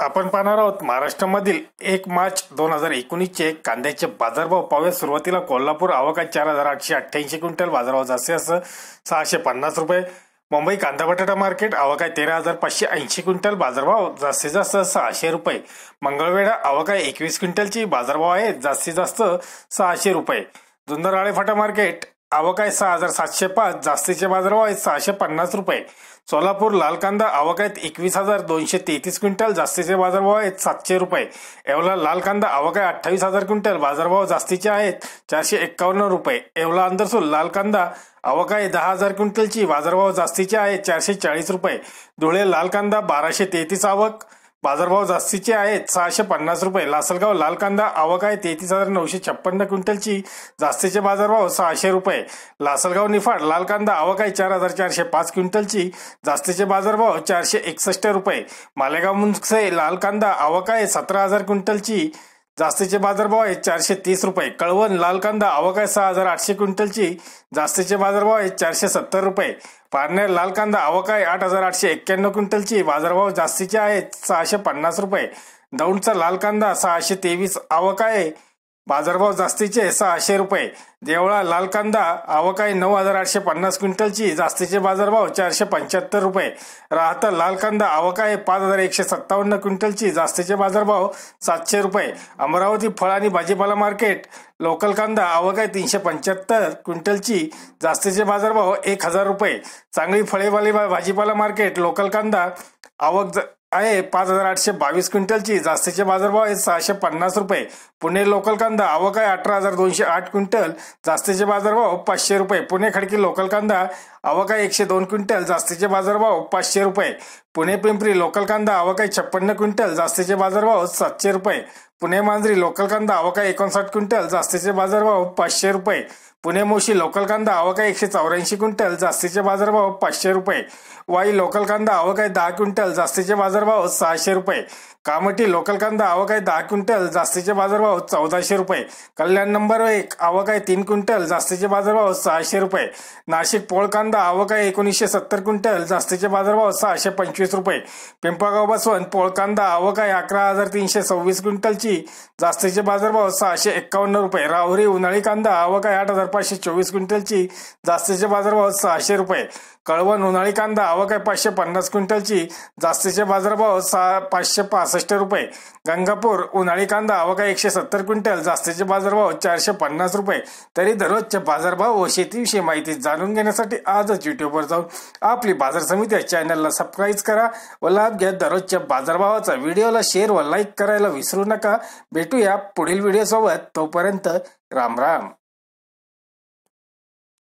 आपण पाहणार आहोत महाराष्ट्रामधील एक मार्च दोन हजार एकोणीसचे कांद्याचे बाजारभाव पाहूया. सुरुवातीला कोल्हापूर आवका चार हजार आठशे अठ्ठ्याऐंशी क्विंटल बाजारभाव जास्तीत जास्त सहाशे पन्नास रुपये. मुंबई कांदा बटाटा मार्केट आवकाय तेरा हजार पाचशे ऐंशी क्विंटल बाजारभाव जास्तीत जास्त सहाशे रुपये. मंगळवेढा आवकाय एकवीस क्विंटलची बाजारभाव आहे जास्तीत जास्त सहाशे रुपये. जुन्नर आळेफाटा मार्केट आवकाय सहा हजार सातशे पाच जास्तीचे बाजारभाव आहेत सहाशे पन्नास रुपये. सोलापूर लाल कांदा आवक एकवीस हजार दोनशे तेहतीस क्विंटल जास्तीचे बाजारभाव आहेत सातशे रुपये. एवला लाल कांदा आवक अठ्ठावीस हजार क्विंटल बाजारभाव जास्तीचे आहेत चारशे एक्कावन्न रुपये. एवला अंदरसूल लाल कांदा आवक दहा हजार क्विंटलची बाजारभाव जास्तीचे आहेत चारशे चाळीस रुपये. धुळे लाल कांदा बाराशे तेहतीस आवक बाजारभाव जास्तीचे आहेत. सहाशे पन्नास रुपये. लासलगाव लाल कांदा आवक आहे तेहतीस हजार नऊशे छप्पन्न क्विंटलची जास्तीचे बाजारभाव सहाशे रुपये. लासलगाव निफाड लाल कांदा आवक आहे चार हजार चारशे पाच क्विंटलची जास्तीचे बाजारभाव चारशे एकसष्ट रुपये. मालेगाव मुंसे लाल कांदा आवक आहे सतरा हजार क्विंटलची जास्तीचे बाजारभाव आहेत चारशे तीस रुपये. कळवण लाल कांदा आवक आहे सहा हजार आठशे क्विंटलची जास्तीचे बाजारभाव आहेत चारशे सत्तर रुपये. पारनेर लाल कांदा आवक आहे आठ हजार आठशे एक्क्याण्णव क्विंटलची बाजारभाव जास्तीचे आहेत सहाशे पन्नास रुपये. दौंडचा लाल कांदा सहाशे तेवीस आवक आहे बाजारभाव जास्तीचे सहाशे रुपये. देवळा लाल कांदा आवक आहे नऊ हजार आठशे पन्नास क्विंटलची जास्तीचे बाजारभाव चारशे पंच्याहत्तर रुपये. राहता लाल कांदा आवक आहे पाच हजार एकशे सत्तावन्न क्विंटलची जास्तीचे बाजारभाव सातशे रुपये. अमरावती फळ आणि भाजीपाला मार्केट. लोकल कांदा आवक आहे तीनशे पंच्याहत्तर क्विंटलची जास्तीचे बाजारभाव एक हजार रुपये. चांगली फळेवाली भाजीपाला मार्केट. लोकल कांदा आवक आहे. पाच हजार आठशे बावीस क्विंटलची. जास्तीचे बाजारभाव आहेत सहाशे पन्नास रुपये. पुणे लोकल कांदा आवक आहे अठरा हजार दोनशे आठ क्विंटल. जास्तीचे बाजारभाव पाचशे रुपये. पुणे खडकी लोकल कांदा आवक आहे एकशे दोन क्विंटल. जास्तीचे बाजारभाव पाचशे रुपये. पुणे पिंपरी लोकल कांदा आवक आहे छप्पन्न क्विंटल. जास्तीचे बाजारभाव सातशे रुपये. पुणे मांजरी लोकल कांदा आवक आहे एकोणसाठ क्विंटल. जास्तीचे बाजारभाव पाचशे रुपये. पुणे मोशी लोकल कांदा आवक आहे एकशे चौऱ्याऐंशी क्विंटल जास्तीचे बाजारभाव पाचशे रुपये. वाई लोकल कांदा आवक आहे दहा क्विंटल जास्तीचे बाजारभाव सहाशे रुपये. कामठी लोकल कांदा आवक आहे दहा क्विंटल जास्तीचे बाजारभाव चौदाशे रुपये. कल्याण नंबर एक आवक आहे तीन क्विंटल जास्तीचे बाजारभाव सहाशे रुपये. नाशिक पोळ कांदा आवक आहे एकोणीसशे सत्तर क्विंटल जास्तीचे बाजारभाव सहाशे पंचवीस रुपये. पिंपळगाव बसवंत पोळ कांदा आवक आहे अकरा हजार तीनशे सव्वीस क्विंटलची जास्तीचे बाजारभाव सहाशे एक्कावन्न रुपये. राहुरी उन्हाळी कांदा आवक आहे आठ हजार पाचशे चोवीस क्विंटलची जास्तीचे बाजारभाव सहाशे रुपये. कळवण उन्हाळी कांदा आवक आहे पाचशे पन्नास क्विंटलची जास्तीचे बाजारभाव सहा पाचशे पासष्ट रुपये. गंगापूर उन्हाळी कांदा आवक आहे एकशे सत्तर क्विंटल जास्तीचे बाजारभाव चारशे पन्नास रुपये. तरी दररोजचे बाजारभाव व शेतीविषयी माहिती जाणून घेण्यासाठी आजच युट्यूबवर जाऊन आपली बाजार समिती या चॅनलला सबस्क्राईब करा व लाभ घ्या दररोजच्या बाजारभावाचा व्हिडिओला शेअर व लाईक करायला विसरू नका. भेटूया पुढील व्हिडिओ सोबत तोपर्यंत राम राम.